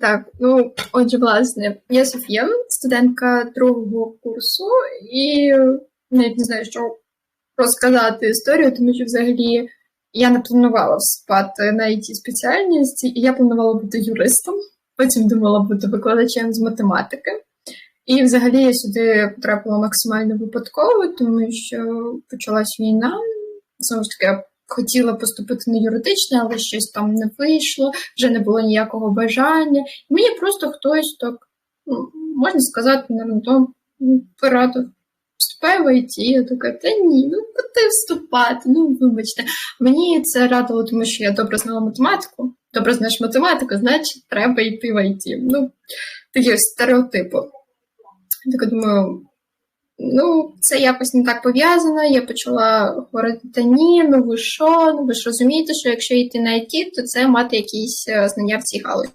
Так, ну отже, власне, я Софія, студентка другого курсу, і навіть не знаю, що розказати історію, тому що взагалі я не планувала вступати на it спеціальність, і я планувала бути юристом, потім думала бути викладачем з математики. І взагалі я сюди потрапила максимально випадково, тому що почалась війна. Знову ж таки, хотіла поступити на юридичне, але щось там не вийшло, вже не було ніякого бажання. І мені просто хтось так, ну, можна сказати, на порадив. Вступай я така, та ні, ну куди вступати? Ну, вибачте. Мені це радило, тому що я добре знала математику. Добре знаєш математику, значить, треба йти в ІТ. Ну, такі стереотипи. Так думаю, ну, це якось не так пов'язано. Я почала говорити, та ні, ну ви що, ну ви ж розумієте, що якщо йти на IT, то це мати якісь е, знання в цій галузі.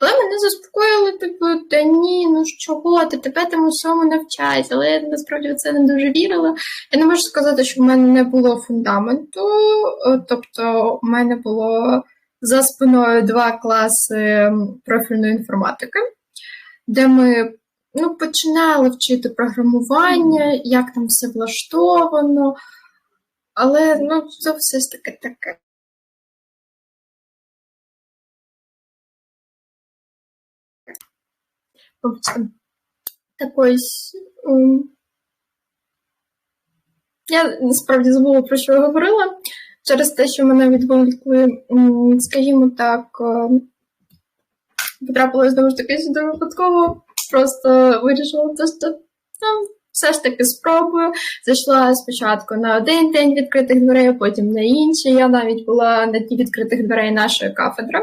Але мене заспокоїли, типу, та ні, ну чого, ти тебе там усьому навчають, але я насправді в це не дуже вірила. Я не можу сказати, що в мене не було фундаменту, е, тобто в мене було за спиною два класи профільної інформатики, де ми ну, починали вчити програмування, як там все влаштовано, але ну, це все ж таки таке. Так ось. Я насправді забула, про що я говорила. Через те, що мене відволікли, скажімо так, потрапила знову ж таки сюди випадково просто вирішила, що там все ж таки спробую. Зайшла спочатку на один день відкритих дверей, потім на інший. Я навіть була на ті відкритих дверей нашої кафедри.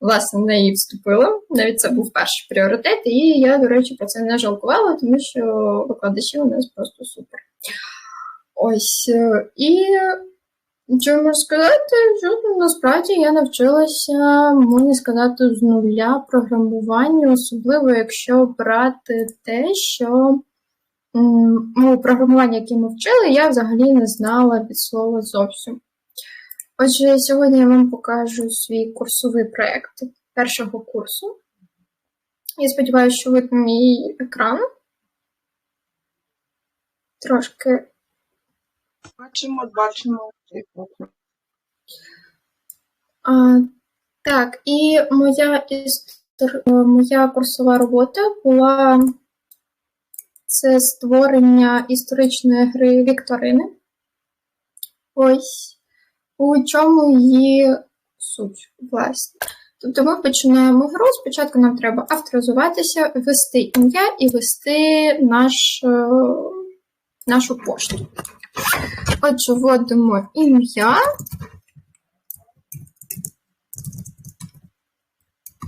Власне, в неї вступила. Навіть це був перший пріоритет, і я, до речі, про це не жалкувала, тому що викладачі у нас просто супер. Ось. І що можу сказати, що насправді я навчилася, можна сказати, з нуля програмування, особливо якщо брати те, що ну, програмування, яке ми вчили, я взагалі не знала від слова зовсім. Отже, сьогодні я вам покажу свій курсовий проєкт першого курсу. Я сподіваюся, що видно мій екран. Трошки. Бачимо, бачимо. А, Так, і моя істор... моя курсова робота була це створення історичної гри Вікторини. Ось у чому її суть, власне. Тобто ми починаємо гру. Спочатку нам треба авторизуватися, ввести ім'я і ввести наш, е, нашу пошту. Отже, вводимо ім'я.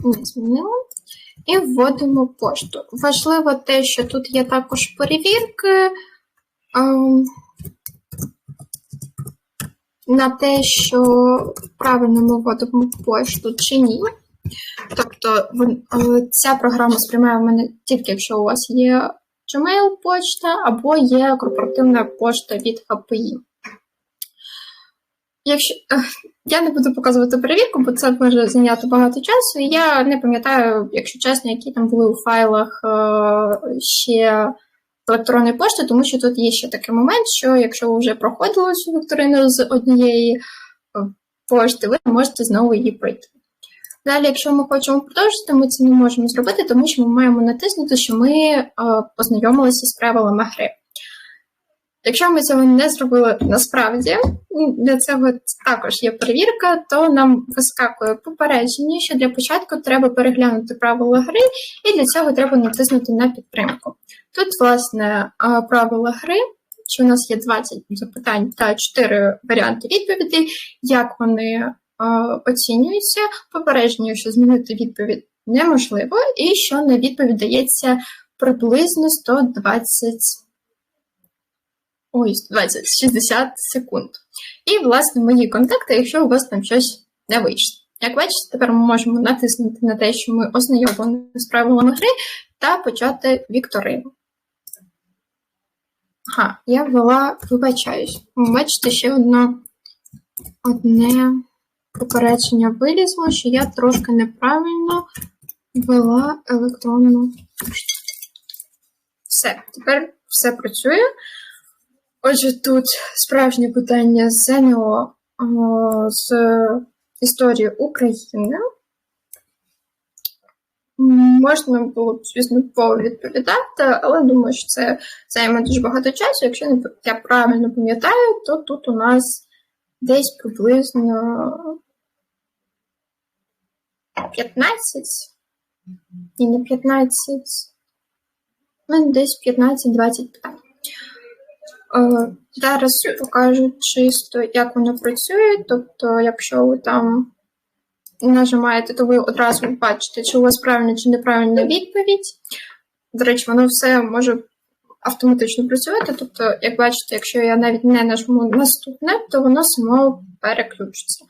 Не змінила. І вводимо пошту. Важливо те, що тут є також перевірки ем, на те, що правильно ми вводимо пошту чи ні. Тобто е, ця програма сприймає в мене тільки, якщо у вас є Gmail почта або є корпоративна пошта від HPI. Якщо я не буду показувати перевірку, бо це може зайняти багато часу. І я не пам'ятаю, якщо чесно, які там були у файлах е, ще електронної пошти, тому що тут є ще такий момент, що якщо ви вже проходили цю вікторину з однієї е, пошти, ви можете знову її пройти. Далі, якщо ми хочемо продовжити, ми це не можемо зробити, тому що ми маємо натиснути, що ми познайомилися з правилами гри. Якщо ми цього не зробили насправді, для цього також є перевірка, то нам вискакує попередження, що для початку треба переглянути правила гри, і для цього треба натиснути на підтримку. Тут, власне, правила гри, що у нас є 20 запитань та 4 варіанти відповідей, як вони оцінюються, попередження, що змінити відповідь неможливо, і що на відповідь дається приблизно 120 ой, 20, 60 секунд. І, власне, мої контакти, якщо у вас там щось не вийшло. Як бачите, тепер ми можемо натиснути на те, що ми ознайомлені з правилами гри, та почати вікторину. Ага, я ввела, вибачаюсь. Бачите, ще одно одне попередження вилізло, що я трошки неправильно ввела електронну пошту. Все, тепер все працює. Отже, тут справжнє питання з ЗНО з історії України. Можна було б, звісно, повідповідати, але думаю, що це займе дуже багато часу. Якщо я правильно пам'ятаю, то тут у нас десь приблизно 15, і не 15, ну, десь 15-20 питань. Е, Зараз покажу чисто, як воно працює. Тобто, якщо ви там нажимаєте, то ви одразу бачите, чи у вас правильна чи неправильна відповідь. До речі, воно все може автоматично працювати. Тобто, як бачите, якщо я навіть не нажму наступне, то воно само переключиться.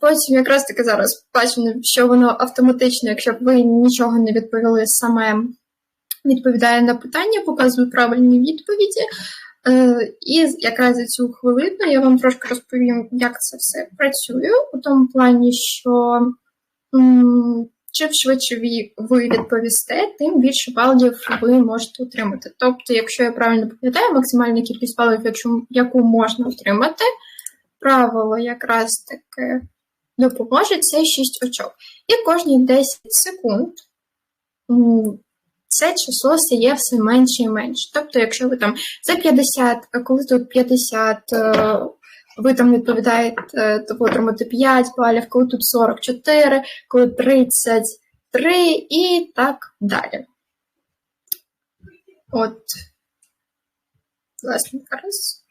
Потім якраз таки зараз бачимо, що воно автоматично, якщо ви нічого не відповіли, саме відповідає на питання, показує правильні відповіді. Е, І якраз за цю хвилину я вам трошки розповім, як це все працює, у тому плані, що чим швидше ви- відповісте, тим більше балів ви можете отримати. Тобто, якщо я правильно пам'ятаю, максимальна кількість балів, яку можна отримати, правило якраз таки допоможе, це 6 очок. І кожні 10 секунд це число стає все менше і менше. Тобто, якщо ви там за 50, а коли тут 50, е, ви там відповідаєте, то ви отримаєте 5 балів, коли тут 44, коли 33 і так далі. От, власне, зараз.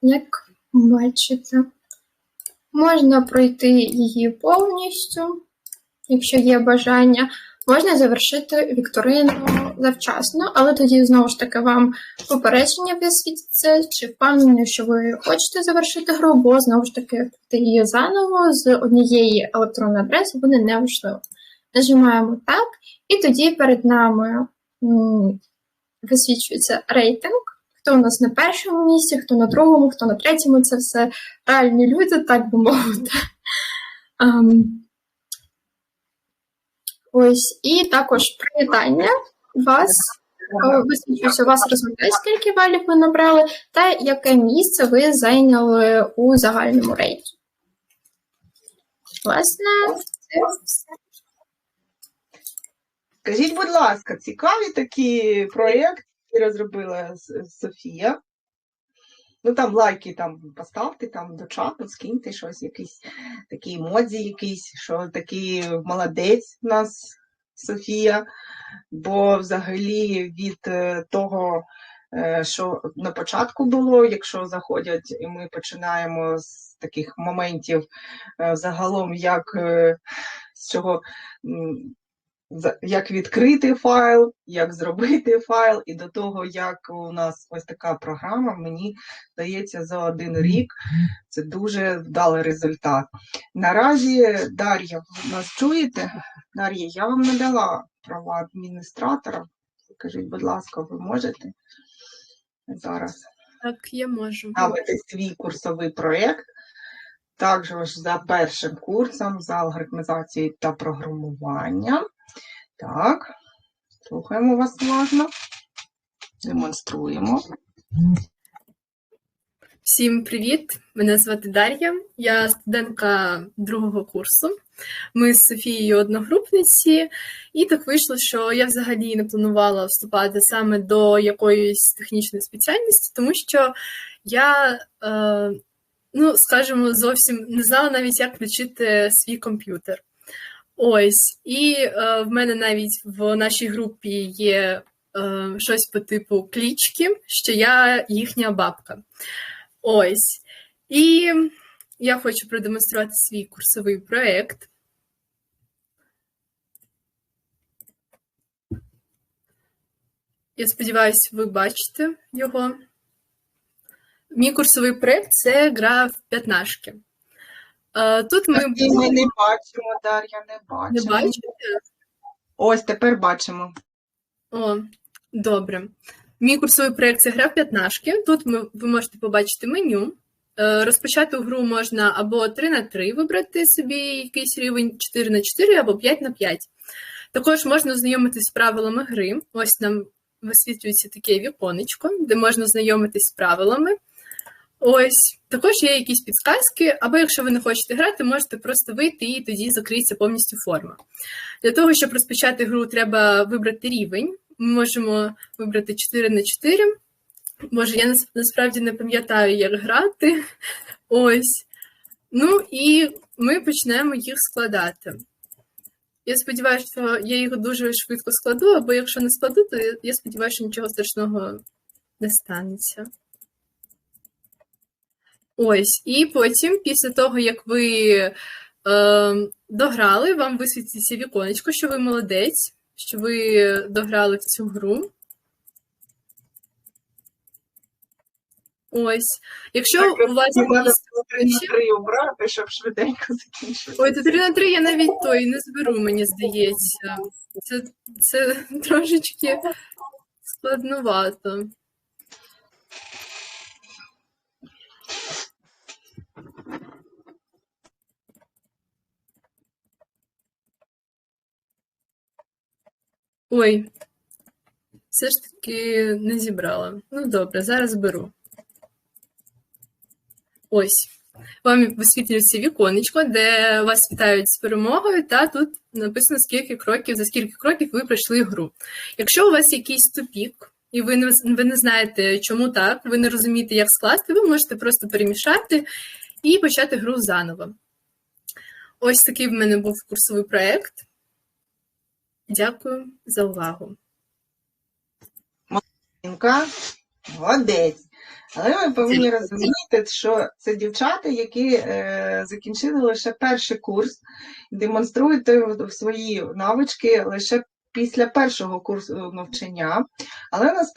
Як бачите, можна пройти її повністю якщо є бажання, можна завершити вікторину завчасно, але тоді знову ж таки вам попередження висвітиться, чи впевнені, що ви хочете завершити гру, бо знову ж таки її заново з однієї електронної адреси буде неважливо. Нажимаємо так, і тоді перед нами висвічується рейтинг. Хто у нас на першому місці, хто на другому, хто на третьому, це все реальні люди, так би мовити. Ось, і також привітання вас. е, Висвічується у вас результат, скільки балів ви набрали, та яке місце ви зайняли у загальному рейті. Власне, це все. Скажіть, будь ласка, цікаві такі проєкти, які розробила Софія. Ну там лайки там поставте там до чату, скиньте щось, якісь такі емодзі, якісь, що такий молодець у нас Софія. Бо взагалі від е, того, е, що на початку було, якщо заходять, і ми починаємо з таких моментів е, загалом, як з чого. Як відкрити файл, як зробити файл, і до того, як у нас ось така програма, мені здається, за один рік це дуже вдалий результат. Наразі, Дар'я, ви нас чуєте? Дар'я, я вам надала права адміністратора. Скажіть, будь ласка, ви можете зараз Так, я можу. ставити свій курсовий проєкт. Також за першим курсом з алгоритмізації та програмування. Так, слухаємо вас уважно. Демонструємо. Всім привіт! Мене звати Дар'я. Я студентка другого курсу. Ми з Софією одногрупниці, і так вийшло, що я взагалі не планувала вступати саме до якоїсь технічної спеціальності, тому що я, е, ну, скажімо, зовсім не знала навіть, як включити свій комп'ютер. Ось, і е, в мене навіть в нашій групі є е, щось по типу клічки, що я їхня бабка. Ось. І я хочу продемонструвати свій курсовий проєкт. Я сподіваюся, ви бачите його. Мій курсовий проєкт це гра в п'ятнашки. Е, Тут ми ми не бачимо, Дар'я, не не бачимо. бачите. Ось тепер бачимо. О, добре. Мій курсовий проєкт це гра в п'ятнашки. Тут ми, ви можете побачити меню. Е, Розпочати гру можна або 3 на 3 вибрати собі якийсь рівень, 4 на 4 або 5 на 5. Також можна ознайомитись з правилами гри. Ось нам висвітлюється таке віконечко, де можна знайомитись з правилами. Ось також є якісь підсказки, або якщо ви не хочете грати, можете просто вийти і тоді закриється повністю форма. Для того, щоб розпочати гру, треба вибрати рівень. Ми можемо вибрати 4 на 4. Боже, я насправді не пам'ятаю, як грати. Ось. Ну і ми почнемо їх складати. Я сподіваюся, що я їх дуже швидко складу, або якщо не складу, то я сподіваюся, що нічого страшного не станеться. Ось, і потім, після того, як ви е, дограли, вам висвітиться віконечко, що ви молодець, що ви дограли в цю гру. Ось. Якщо у вас на три обрати, щоб швиденько закінчити. Ой, то 3 на 3 я навіть той не зберу, мені здається. Це, це трошечки складновато. Ой, все ж таки не зібрала. Ну, добре, зараз беру. Ось. Вам висвітлюється віконечко, де вас вітають з перемогою, та тут написано, скільки кроків, за скільки кроків ви пройшли гру. Якщо у вас якийсь тупік, і ви не, ви не знаєте, чому так, ви не розумієте, як скласти, ви можете просто перемішати і почати гру заново. Ось такий в мене був курсовий проєкт. Дякую за увагу. Жінка молодець. Але ми повинні розуміти, що це дівчата, які е, закінчили лише перший курс, демонструють свої навички лише після першого курсу навчання. Але у нас